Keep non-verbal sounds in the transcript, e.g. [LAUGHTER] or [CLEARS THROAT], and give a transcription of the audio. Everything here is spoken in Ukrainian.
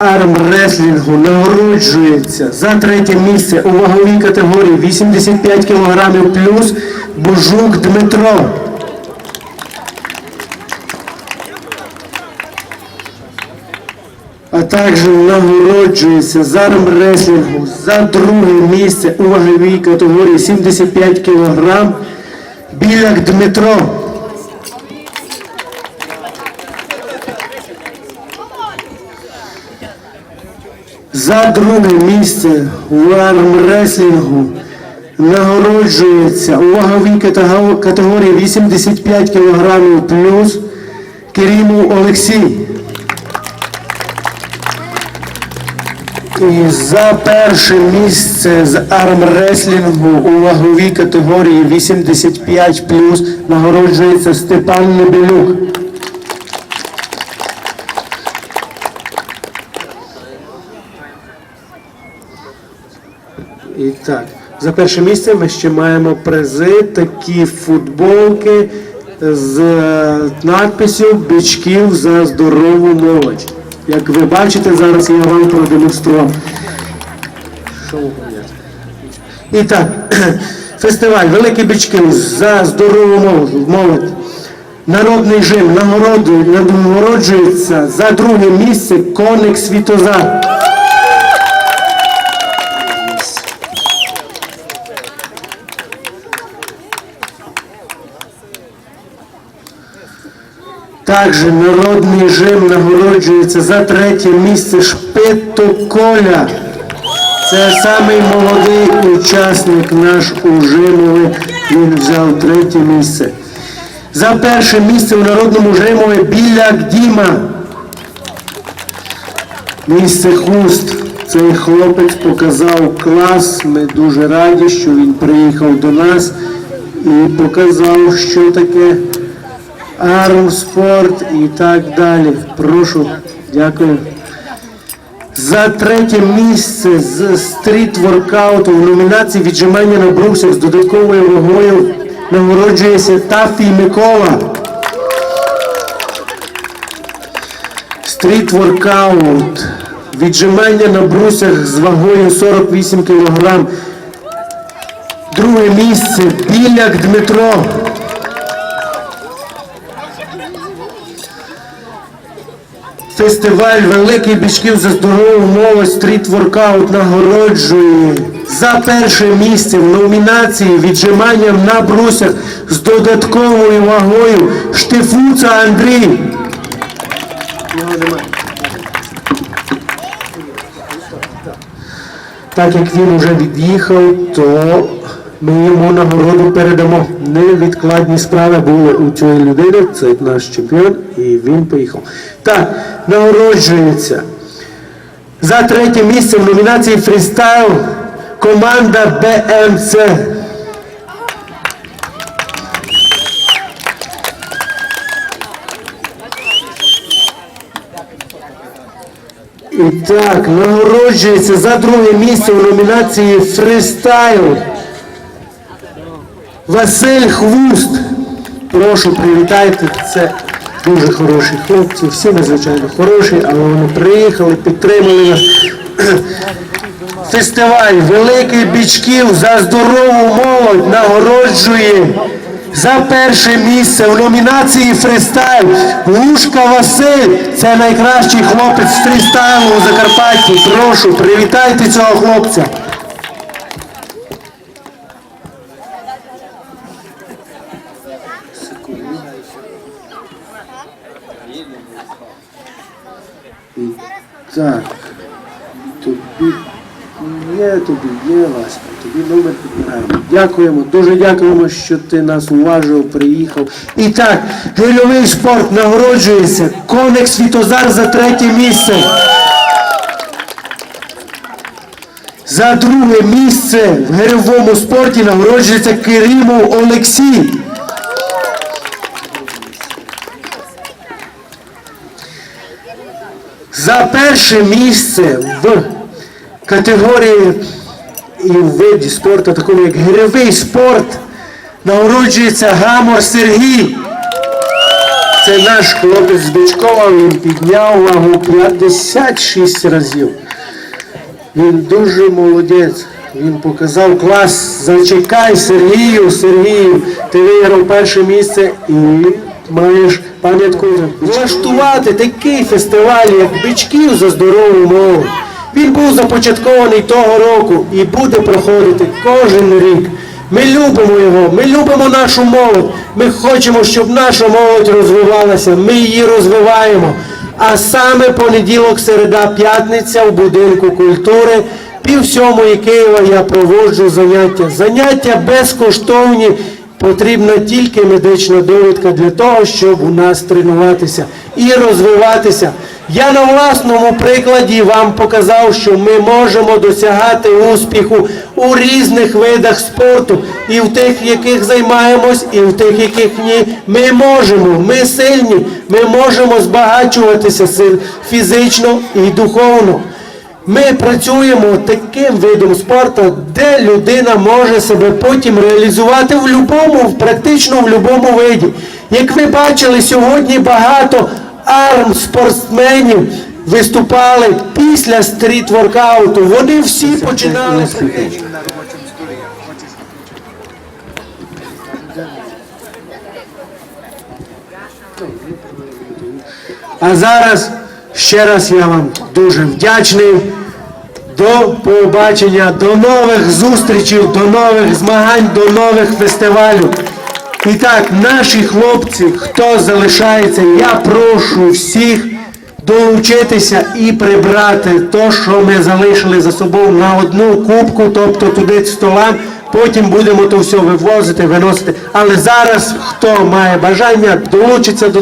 армреслінгу нагороджується за третє місце у ваговій категорії 85 кг плюс Божук Дмитро. А також нагороджується з армреслінгу за друге місце у ваговій категорії 75 кг Біляк Дмитро. За друге місце у армреслінгу нагороджується у ваговій категорії 85 кг плюс Керімов Олексій. І за перше місце з армреслінгу у ваговій категорії 85 плюс нагороджується Степан Небелюк. Так, за перше місце ми ще маємо призи, такі футболки з е, надписю Бичків за здорову молодь. Як ви бачите, зараз я вам продемонстрував. І так, [CLEARS THROAT] фестиваль Великі Бичків за здорову молодь. Народний жим нагороджується за друге місце Коник Світозар. Також народний жим нагороджується за третє місце Шпито Коля. Це самий молодий учасник наш у Жимові. Він взяв третє місце. За перше місце у народному Жимові Біляк Діма. Місце хуст. Цей хлопець показав клас. Ми дуже раді, що він приїхав до нас і показав, що таке армспорт і так далі. Прошу, дякую. За третє місце з стріт-воркауту в номінації віджимання на брусях з додатковою вагою нагороджується Тафій Микола. Стріт-воркаут. Віджимання на брусях з вагою 48 кг. Друге місце Біляк Дмитро. Фестиваль Великий Бічків за здорову молодь стріт воркаут нагороджує за перше місце в номінації віджиманням на брусях з додатковою вагою Штифуца Андрій. Так як він вже від'їхав, то ми йому нагороду передамо. Невідкладні справи були у цієї людини, це наш чемпіон, і він поїхав. Так, нагороджується. За третє місце в номінації фрістайл команда БМЦ. І так, нагороджується за друге місце в номінації фристайл. Василь Хвуст. Прошу, привітайте. Це дуже хороші хлопці. Всі надзвичайно хороші, але вони приїхали, підтримали нас. [CLEARS THROAT] Фестиваль Великий Бічків за здорову молодь нагороджує за перше місце в номінації фристайл Лушка Василь. Це найкращий хлопець з фристайлу у Закарпатті. Прошу, привітайте цього хлопця. І Так, тобі є, тобі є ласка, тобі номер підбираємо. Дякуємо, дуже дякуємо, що ти нас уважив, приїхав. І так, гирьовий спорт нагороджується. Коник Світозар за третє місце. За друге місце в гирьовому спорті нагороджується Керімов Олексій. За перше місце в категорії і в виді спорту, такому як гирьовий спорт, нагороджується Гамор Сергій. Це наш хлопець з Бичкова, він підняв вагу 56 разів. Він дуже молодець. Він показав клас. Зачекай, Сергію, Сергію. Ти виграв перше місце і маєш пам'ятку влаштувати такий фестиваль, як бичків за здорову молодь. Він був започаткований того року і буде проходити кожен рік. Ми любимо його, ми любимо нашу молодь. Ми хочемо, щоб наша молодь розвивалася. Ми її розвиваємо. А саме понеділок, середа, п'ятниця в будинку культури пів сьомої Києва я проводжу заняття. Заняття безкоштовні. Потрібна тільки медична довідка для того, щоб у нас тренуватися і розвиватися. Я на власному прикладі вам показав, що ми можемо досягати успіху у різних видах спорту, і в тих, яких займаємось, і в тих, яких ні. Ми можемо, ми сильні, ми можемо збагачуватися сил- фізично і духовно. Ми працюємо таким видом спорту, де людина може себе потім реалізувати в любому, практично в будь-якому виді. Як ви бачили, сьогодні багато арм-спортсменів виступали після стріт-воркауту. Вони всі починали. А зараз ще раз я вам дуже вдячний. До побачення, до нових зустрічей, до нових змагань, до нових фестивалів. І так, наші хлопці, хто залишається, я прошу всіх долучитися і прибрати те, що ми залишили за собою на одну кубку, тобто туди столам. Потім будемо то все вивозити, виносити. Але зараз, хто має бажання, долучиться до